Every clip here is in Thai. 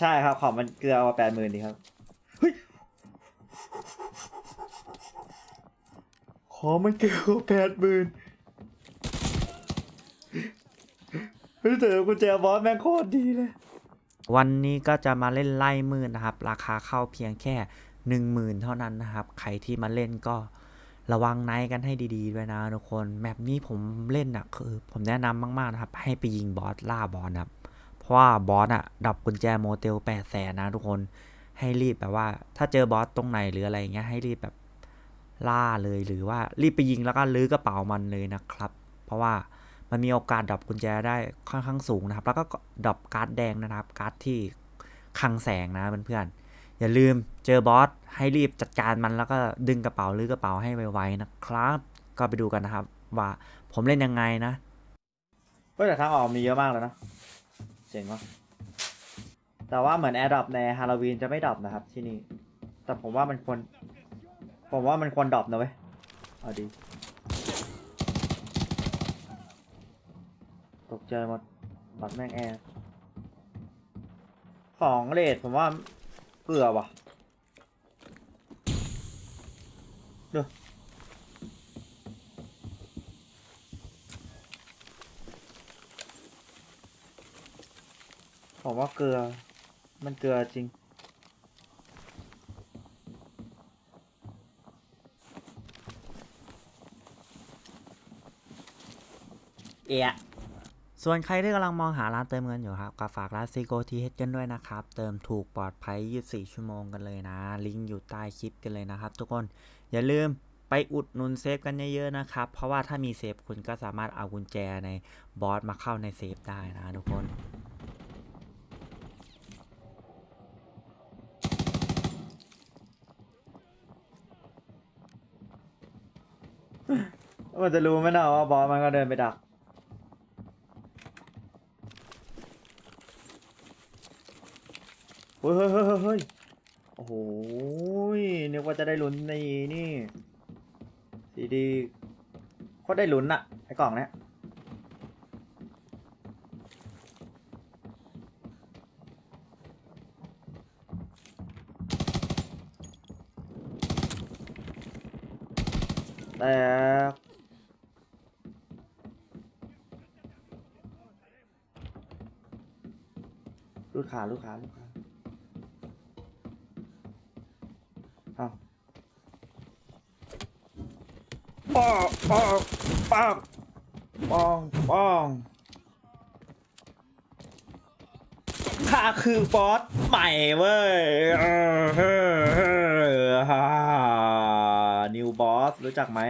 ใช่ครับ ของมันเกลือมาแปดหมื่นดีครับเฮ้ยของมันเกลือมาแปดหมื่นเฮ้ยแต่กุญแจบอสแม่งโคตรดีเลย วันนี้ก็จะมาเล่นไล่มืดนะครับ ราคาเข้าเพียงแค่หนึ่งหมื่นเท่านั้นนะครับ ใครที่มาเล่นก็ระวังไนท์กันให้ดีๆด้วยนะทุกคน แมปนี้ผมเล่นอะคือผมแนะนำมากๆนะครับ ให้ไปยิงบอสล่าบอสนะครับ เพราะว่าบอสอะดับกุญแจโมเตลแปดแสนนะทุกคนให้รีบแบบว่า ถ้าเจอบอสตรงไหนหรืออะไรเงี้ยให้รีบแบบล่าเลยหรือว่ารีบไปยิงแล้วก็ลื้อกระเป๋ามันเลยนะครับ เพราะว่ามันมีโอกาสดับกุญแจได้ค่อนข้างสูงนะครับ แล้วก็ดับการ์ดแดงนะครับ การ์ดที่คังแสงนะเพื่อนๆอย่าลืมเจอบอสให้รีบจัดการมันแล้วก็ดึงกระเป๋าลื้อกระเป๋าให้ไวๆนะครับ ก็ไปดูกันนะครับ ว่าผมเล่นยังไงนะเฮ้ยแต่ทางออกมีเยอะมากเลยนะ เจ๋งวะแต่ว่าเหมือนแอร์ดรอปในฮาโลวีนจะไม่ดรอปนะครับที่นี่ แต่ผมว่ามันควร ผมว่ามันควรดรอปนะเว้ย เอาดี ตกใจหมด บัตรแม่งแอร์ ของเลทผมว่าเกลือว่ะดู ผมว่าเกลือ มันเกลือจริง เอะ ส่วนใครที่กำลังมองหาร้านเติมเงินอยู่ครับก็ฝากร้านซีโกทีเฮดกันด้วยนะครับ เติมถูกปลอดภัย 24 ชั่วโมงกันเลยนะ ลิงก์อยู่ใต้คลิปกันเลยนะครับ ทุกคน อย่าลืมไปอุดหนุนเซฟกันเยอะๆนะครับ เพราะว่าถ้ามีเซฟคุณก็สามารถเอากุญแจในบอสมาเข้าในเซฟได้นะทุกคน มันจะรู้ไหมนะว่าบอสมันก็เดินไปดัก เฮ้ยเฮ้ยเฮ้ยเฮ้ยโอ้โหนึกว่าจะได้ลุ้นในนี่ดีดีโคตรได้ลุ้นอะไอ้กล่องเนี้ยแต่ ลูกค้าลูกค้าลูกค้าเอาป้องป้องป้องป้องป้องข้าคือบอสใหม่เว้ยเออเฮ้อเฮ้อฮ่านิวบอสรู้จักไหม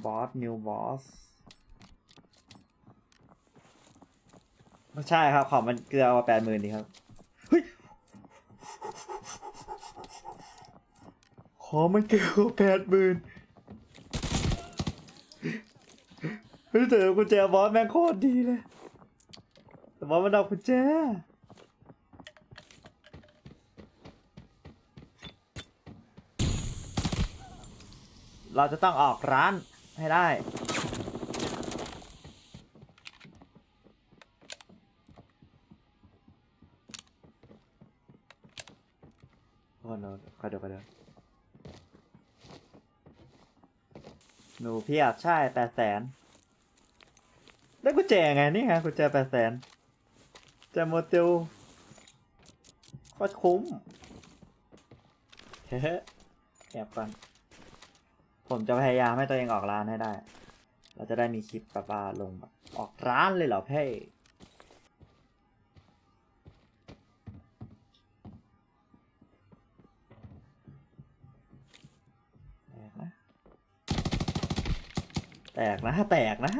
นิวบอสนิวบอสไม่ใช่ครับ ของมันเกลือมาแปดหมื่นดีครับ เฮ้ย ของมันเกลือแปดหมื่นเฮ้ยแต่กุญแจบอสแม่งโคตรดีเลย แต่บอสมันเอากุญแจเราจะต้องออกร้าน ให้ได้ โอ้โหกระโดดกระโดดหนูเพียบใช่แปดแสนได้กุญแจไงนี่ไงกุญแจแปดแสนจะโมเตลโคตรคุ้มเฮ้แอบก่อน ผมจะพยายามให้ตัวเองออกร้านให้ได้ เราจะได้มีคลิปแบบว่าลงแบบออกร้านเลยเหรอเพ่แตกนะ แตกนะแตกนะ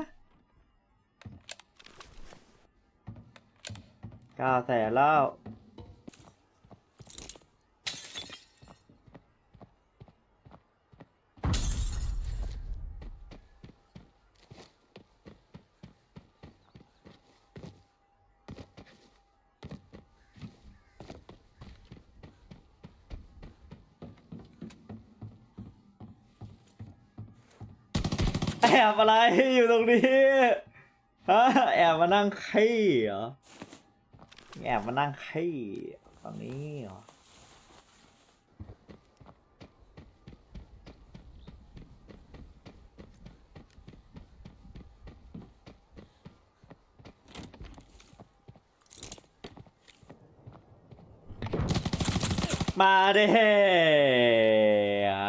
เก้าแสนแล้ว บอะไรอยู่ตรงนี้ฮะแอบมานั่งขี้เหรอแอบมานั่งขี้ตรงนี้เหรอมาเด้อ่า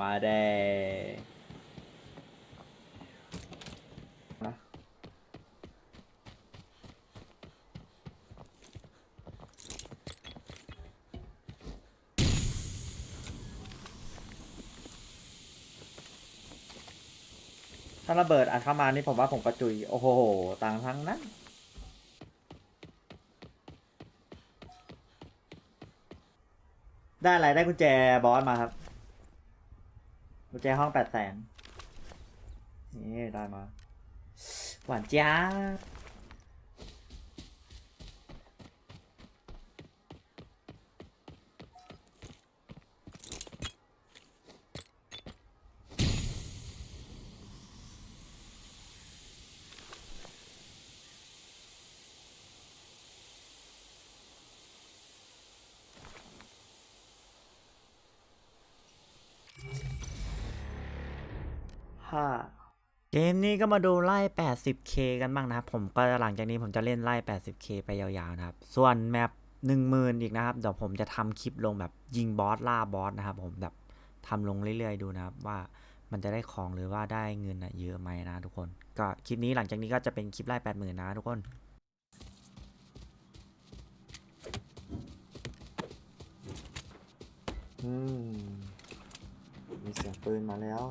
มาเด้นะ ถ้ามานี่ผมว่าผมกระจุย โอ้โห ต่างทั้งนั้น ได้อะไรได้กุญแจบอสมาครับ กุญแจห้องแปดแสนนี่ได้มา หวานจ้า ห้าเกมนี้ก็มาดูไล่ 80k กันบ้างนะครับ ผมก็หลังจากนี้ผมจะเล่นไล่ 80k ไปยาวๆนะครับ ส่วนแมป10,000 อีกนะครับ เดี๋ยวผมจะทำคลิปลงแบบยิงบอสล่าบอสนะครับ ผมแบบทำลงเรื่อยๆดูนะครับ ว่ามันจะได้ของหรือว่าได้เงินอะเยอะไหมนะทุกคน ก็คลิปนี้หลังจากนี้ก็จะเป็นคลิปไล่ 80,000 นะทุกคนอืมมีเสียงปืนมาแล้ว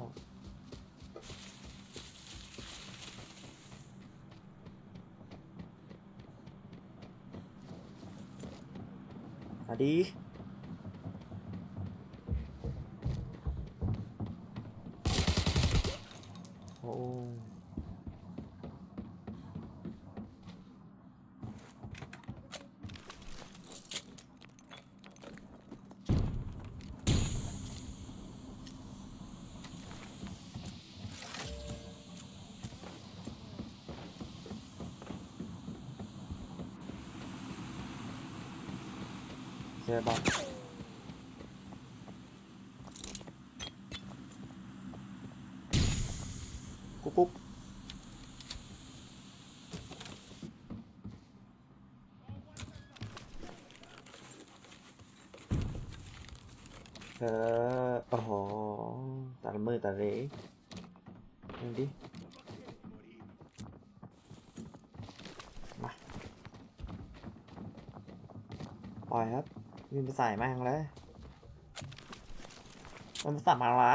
สวัสดีโอ้ เจอบอลกุ๊บกุ๊บเออโอ้โหตาลมือตาเหลดูดิมาปล่อยครับ ยิงไปใส่แม่งเลย มันสับมาละ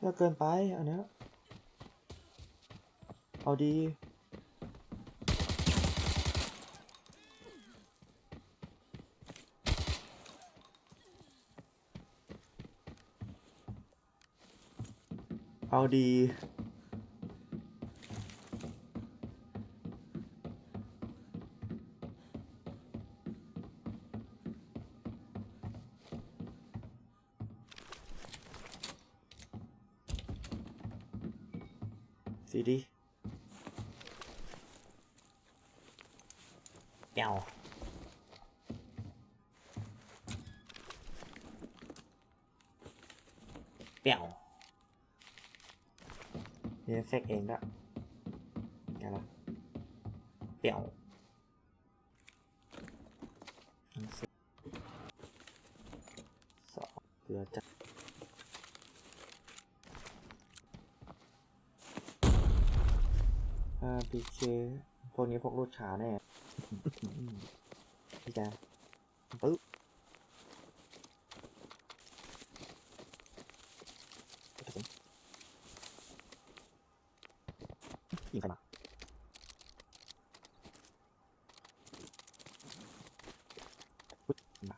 เยอะเกินไปอันเนี้ยเอาดี เอาดี สีดีเปียว เอฟเฟกเองด้วยไงล่ะเปี่ยวสองเกลือจัดอาพีเคพวกนี้พวกรูดขาแน่พี่แจปึ๊บกระสุน ยิงใครมาอุ๊ยยิงมา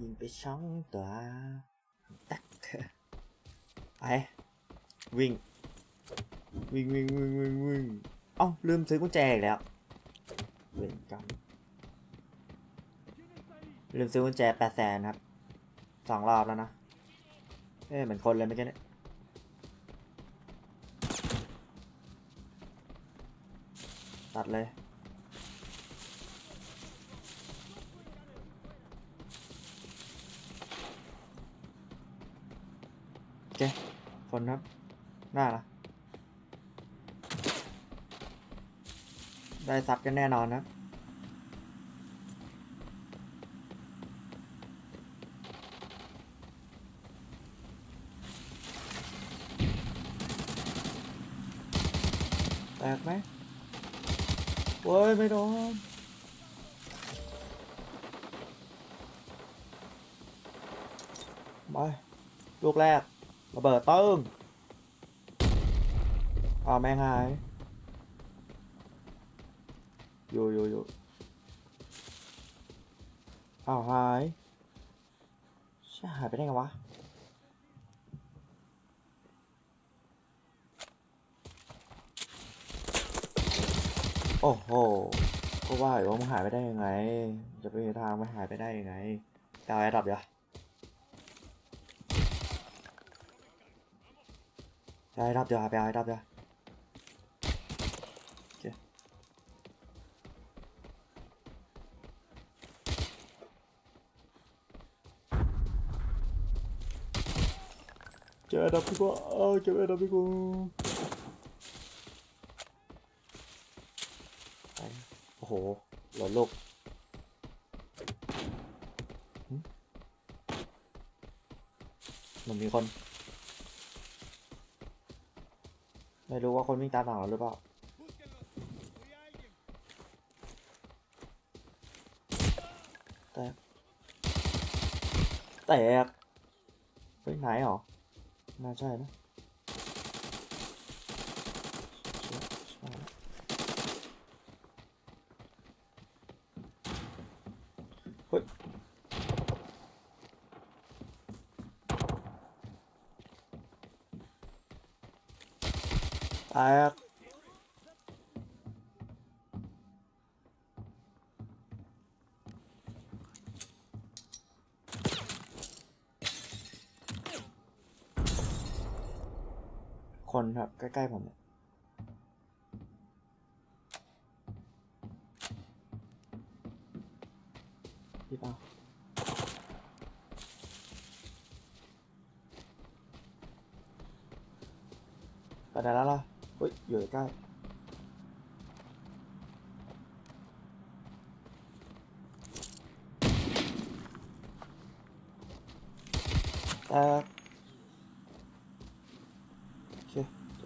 ยิงไปช่องตัวตักไปวิ่ง วิ่งวิ่งวิ่งวิ่งวิ่งเอ้าลืมซื้อกุญแจอีกแล้วเวรกรรมลืมซื้อกุญแจแปดแสนครับสองรอบแล้วนะเอ๊ะเหมือนคนเลยเมื่อกี้เนี่ยตัดเลย โอเค คนครับ หน้าละได้ซับกันแน่นอนนะแตกไหมโว้ย ไม่โดนไปลูกแรก ระเบิดตึ้งเอาแม่งหาย อยู่อยู่อยู่เอาหายใช่หายไปได้ไงวะ โอ้โห ก็ว่าอยู่ว่ามันหายไปได้ยังไง จะไปทางมันหายไปได้ยังไง กาวไอ้ดับเดี๋ยว Ya Arap ya abi Arap ya. Gel. Gel Arap go. Aa gel Arap go. Ay. Oho. Lan lok. มันมีคน ไม่รู้ว่าคนวิ่งตามหลังเราหรือเปล่าแตกแตกเฮ้ยไหนหรอน่าใช่นะใช่ใช่เฮ้ย แตกคนครับ ใกล้ ๆ ผมเนี่ย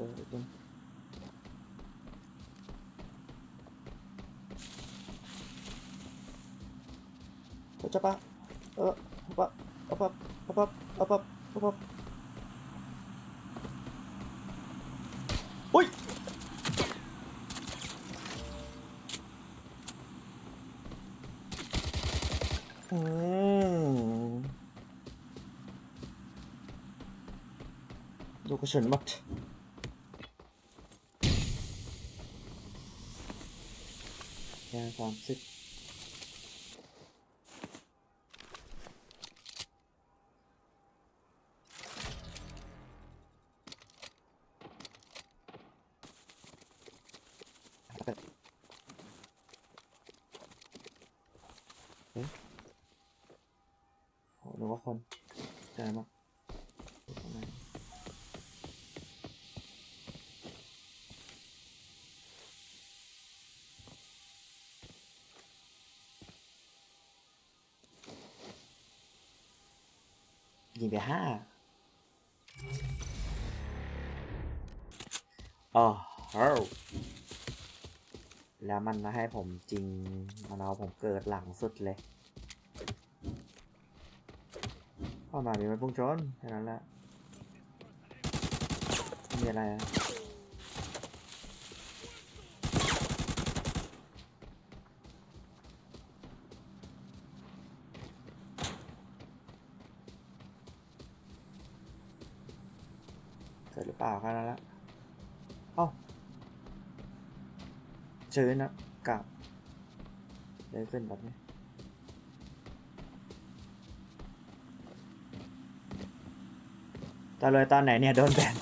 있습니다 여러분 잡아. 어 호박 호박 호박 호박 호박 오이! 음. 녹으실 맛. สุนหมดแค่สามสิบเอ๊ะโหนึกว่าคนใจมาก ยิงไปห้าอ๋อแล้วมันมาให้ผมจริงมันเอาผมเกิดหลังสุดเลยเข้ามามีมันพุ่งชนแค่นั้นแหละม่มีอะไรอะ ปล่าแค่นั้นละเอ้า ชื้นนะกับเลยขึ้นแบบนี้ตอนเลยตอนไหนเนี่ยโดนแบน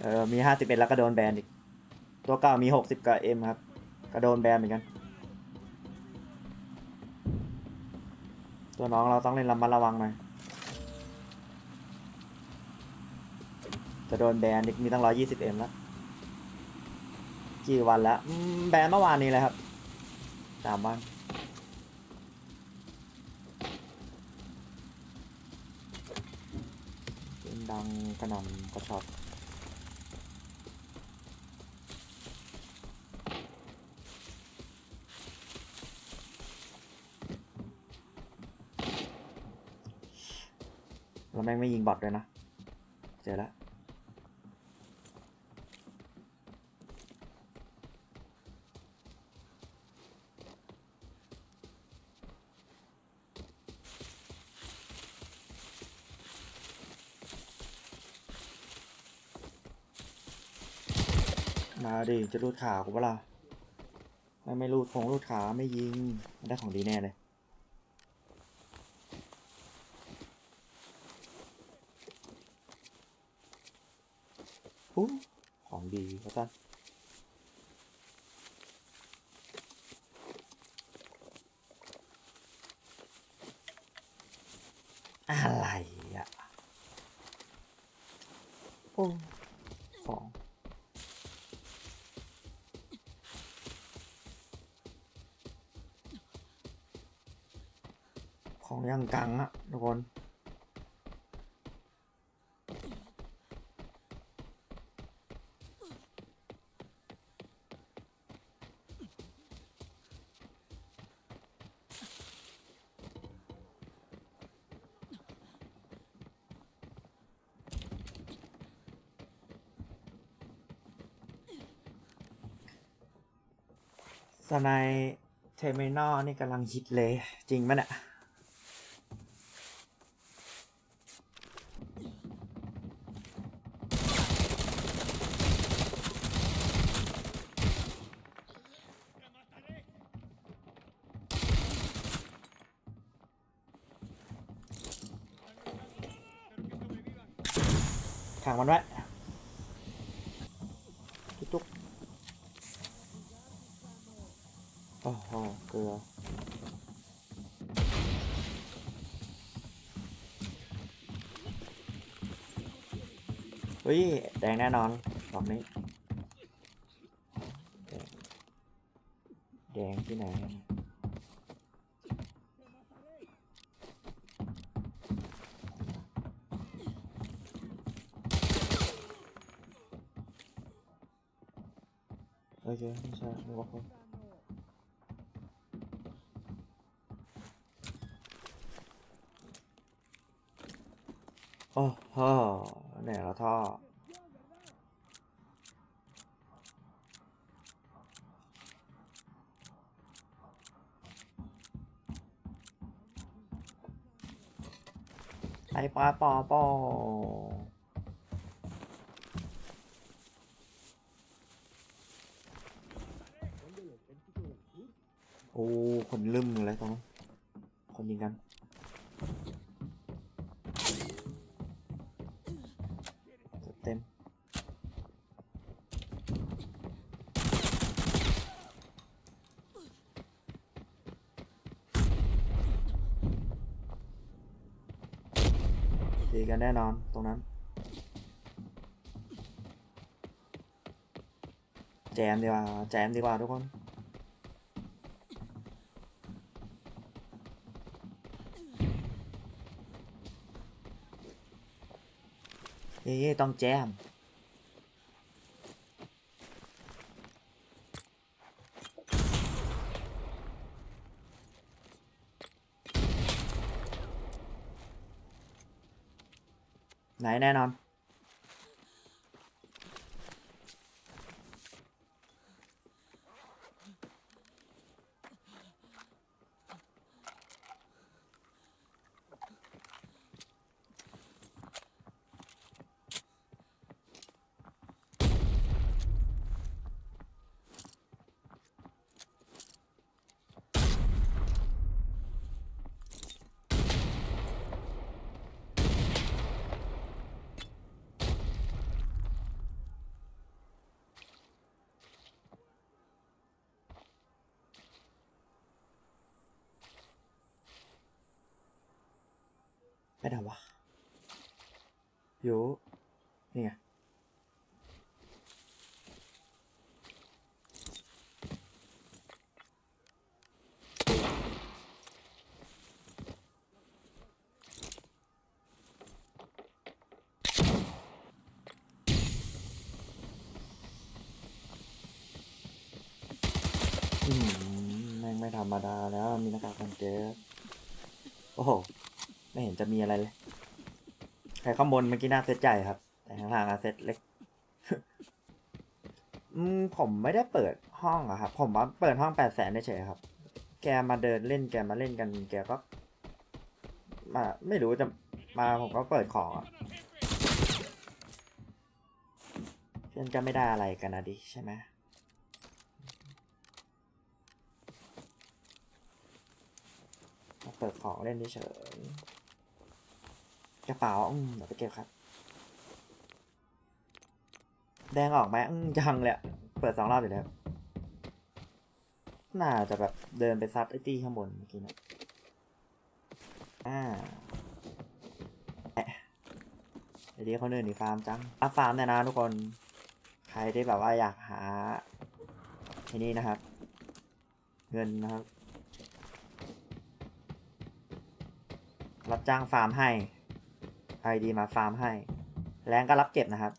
เออมีห้าสิบเอ็ดแล้วก็โดนแบนอีก ตัวเก่ามีหกสิบกับเอ็มครับก็โดนแบนเหมือนกัน ตัวน้องเราต้องเล่นระมัดระวังหน่อยจะโดนแบนอีกมีตั้งร้อยยี่สิบเอ็มแล้ว กี่วันแล้วแบนเมื่อวานนี้เลยครับสามวันเสียงดังกระหน่ำกระชอบแล้วแม่งไม่ยิงบอทด้วยนะ เจอแล้ว มาดิ จะรูดขากูเปล่าไม่ไม่รูดคงรูดขาไม่ยิง ได้ของดีแน่เลยอู้ของดีก็จ้ะอะไรอะ โอ้ของ ของยังกังอะทุกคนสไนเทอร์มินอลนี่กำลังฮิตเลย จริงไหมเนี่ย ขังมันไว้ จุกๆโอ้โหเกลือเฮ้ยแดงแน่นอนดอกนี้ แดงแดงที่ไหน เนี่ยโอเคไม่ใช่ไม่ว่าคนโอ้โหไหนละท่อไอปลาปอปอ อ้คนลืมเลยตรงนั้นคนยิงกันเต็มดีกันแน่นอนตรงนั้น แจมดีกว่า แจมดีกว่าทุกคน เย่ต้องแจม ไหนแน่นอน อยู่นี่ไงอืมแม่งไม่ธรรมดาแล้วมีหน้ากากกันเจสโอ้โห ไม่เห็นจะมีอะไรเลย ใครข้างบนเมื่อกี้หน้าเซตใหญ่ครับ แต่ข้างล่างอะเซตเล็ก อืมผมไม่ได้เปิดห้องอะครับ ผมว่าเปิดห้องแปดแสนเฉยๆครับ แกมาเดินเล่นแกมาเล่นกัน แกก็มาไม่รู้จะมาผมก็เปิดของอะเพื่อนก็ไม่ได้อะไรกันนะดิใช่ไหมมาเปิดของเล่นเฉยๆ กระเป๋าอืมเดี๋ยวไปเก็บครับ แดงออกไหมอืมยังเลยอะเปิดสองรอบอยู่แล้ว น่าจะแบบเดินไปซัดไอตี้ข้างบนเมื่อกี้นะอ่าแอะไอ้ดีเขาเดินนีฟาร์มจังอะฟาร์มเนี่ยนะทุกคน ใครที่แบบว่าอยากหาที่นี้นะครับ เงินนะครับ รับจ้างฟาร์มให้ ไอดีมาฟาร์มให้ แรงก็รับเก็บนะครับ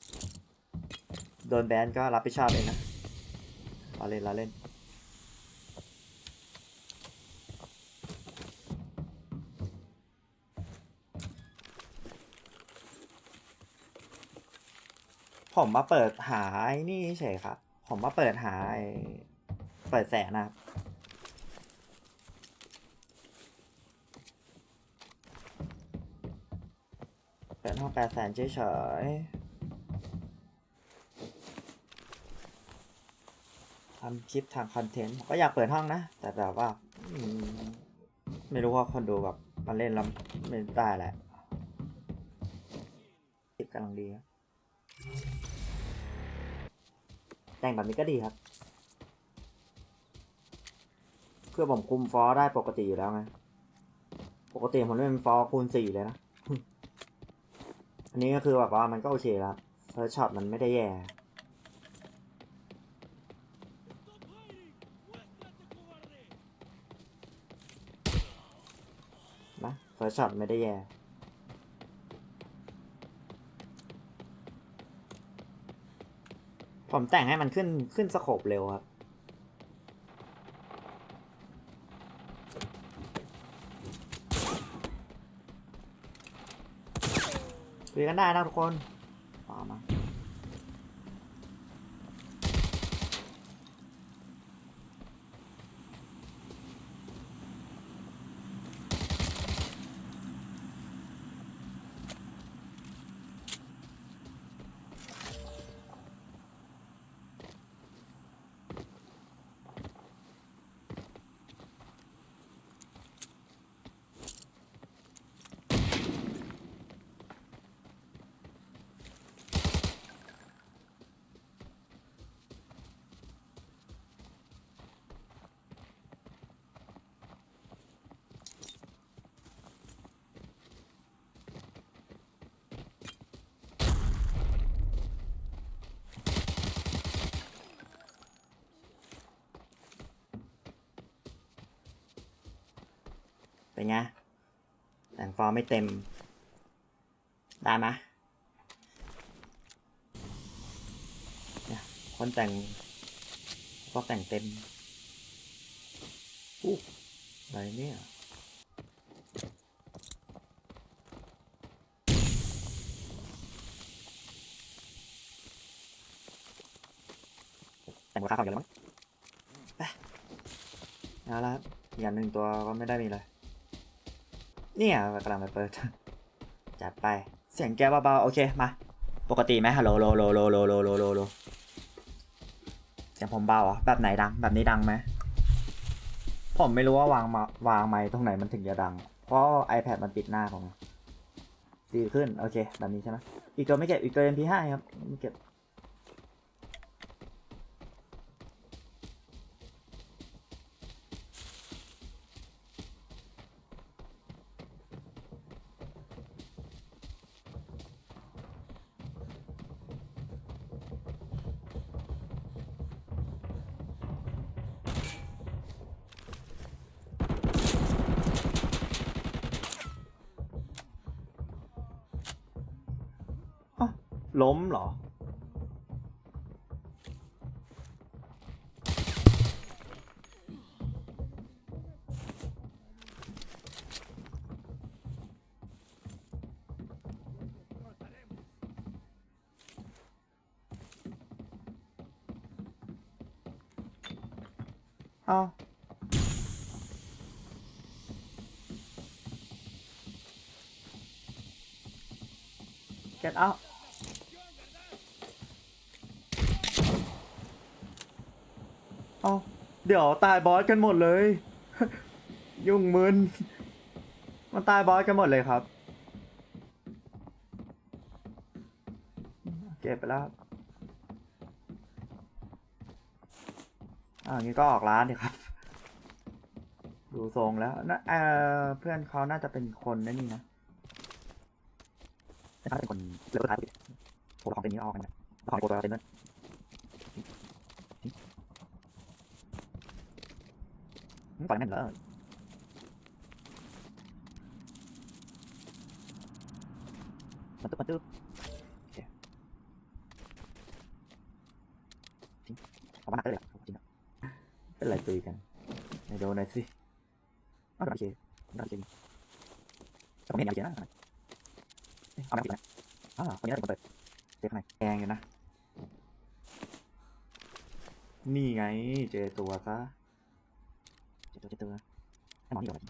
โดนแบนก็รับผิดชอบเองนะเราเล่นเราเล่น ผมมาเปิดหาไอ้นี่เฉยครับ ผมมาเปิดหาไอ้เปิดแสนนะครับ เปิดห้องแปดแสนเฉยๆทำคลิปทำคอนเทนต์ก็อยากเปิดห้องนะ แต่แบบว่า ไม่รู้ว่าคนดูแบบมาเล่นแล้วไม่ได้แหละคลิปกำลังดีครับแต่งแบบนี้ก็ดีครับคือผมคุมฟอได้ปกติอยู่แล้วไง ปกติผมเล่นฟอคูณสี่เลยนะ นนี้ก็คือแบบว่ามันก็โอเคแล้วเฟิร์สช็อตมันไม่ได้แย่ นะเฟิร์สช็อตไม่ได้แย่ผมแต่งให้มันขึ้นขึ้นสโคปเร็วครับ คุยกันได้นะทุกคนต่อมา เป็นไงแต่งฟอร์มไม่เต็ม ได้ไหมคนแต่งก็แต่งเต็มอู้อะไรเนี่ยแต่งราคาเขาอย่างไรมั้งไปเอาละอย่างหนึ่งตัวก็ไม่ได้มีเลย เนี่ยกำลังไปเปิด จัดไป เสียงแกเบาๆ โอเค มา ปกติไหมฮัลโหลโลโลโลโลโลโลโลโลเสียงผมเบาอะแบบไหนดัง แบบนี้ดังไหม ผมไม่รู้ว่าวางมาวางไม้ตรงไหนมันถึงจะดัง เพราะ iPad มันปิดหน้าผมดีขึ้น โอเค แบบนี้ใช่ไหมอีกตัวไม่เก็บ อีกตัว MP5 ครับ ไม่เก็บ ล้มเหรอ เอาเก็ตเอาเอา เดี๋ยวตายบอสกันหมดเลย ยุ่งมึนมันตายบอสกันหมดเลยครับ เก็บไปแล้วอ่างี้ก็ออกร้านดิครับ ดูทรงแล้วนะเออเพื่อนเขาน่าจะเป็นคนนั่นนี่นะน่าจะเป็นคนเลือกท้ายปกติผมของเป็นนี้เอากันนะของตัวเป็นนั่นปล่อย แม่นเหรอมันตึ๊บมันตึ๊บโอเคจริงเอามาหนักเลยอะจริงอะเป็นไรตุยกันไหนดูหน่อยสิอ้าวโดนไอเคโดนไอเคยิงแต่ผมไม่เห็นไอเคนะเอ๊ะเอาแม่งปิดนะอ่าคนนี้น่าจะเป็นคนเปิดเจอข้างในแกงอยู่นะ นี่ไง เจอตัวซะ จอตัวเจอตัวให้หมอนี่โดนอะไร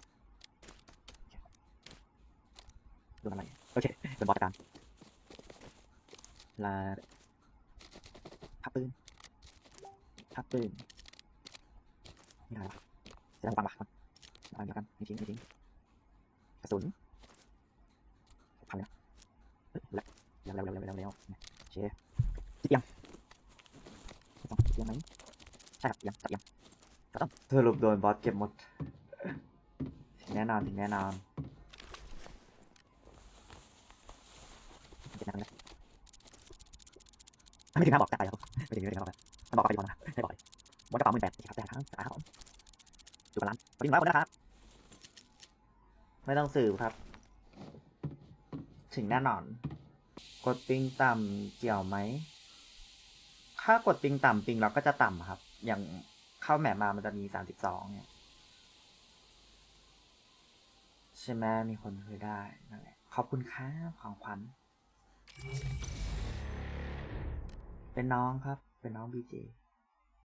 โดนอะไรโอเคโดนบอสจัดการลาพับปืนพับปืนไม่ได้หรอเสียดายฟังปะเอาเดียวกันไม่ทิ้งไม่ทิ้งกระสุนพังเลยนะแล้วแล้วแล้วแล้วแล้วแล้วเชฟจิตยังต้องจิตยังไหมใช่ครับยังจับยังก็ต้อง สรุปโดนบอสเก็บหมด แน่นอนถึงแน่นอนเก็บแน่นอนเลยไม่ถึงห้าบอกจ่ายครับไม่ถึงไม่ถึงห้าบอกมันบอกไปดีกว่านะไม่บอกเลยบอสกระเป๋าหมื่นแปดครับจ่ายครับจ่ายครับผมจุดละล้านขอบคุณร้อยคนนะครับ ไม่ต้องสืบครับ ถึงแน่นอน กดปิงต่ำเกี่ยวไหม ถ้ากดปิงต่ำปิงเราก็จะต่ำครับ อย่าง เข้าแมปมามันจะมีสามสิบสองเนี่ย ใช่ไหมมีคนเคยได้นั่นแหละขอบคุณครับของขวัญเป็นน้องครับ เป็นน้องบีเจ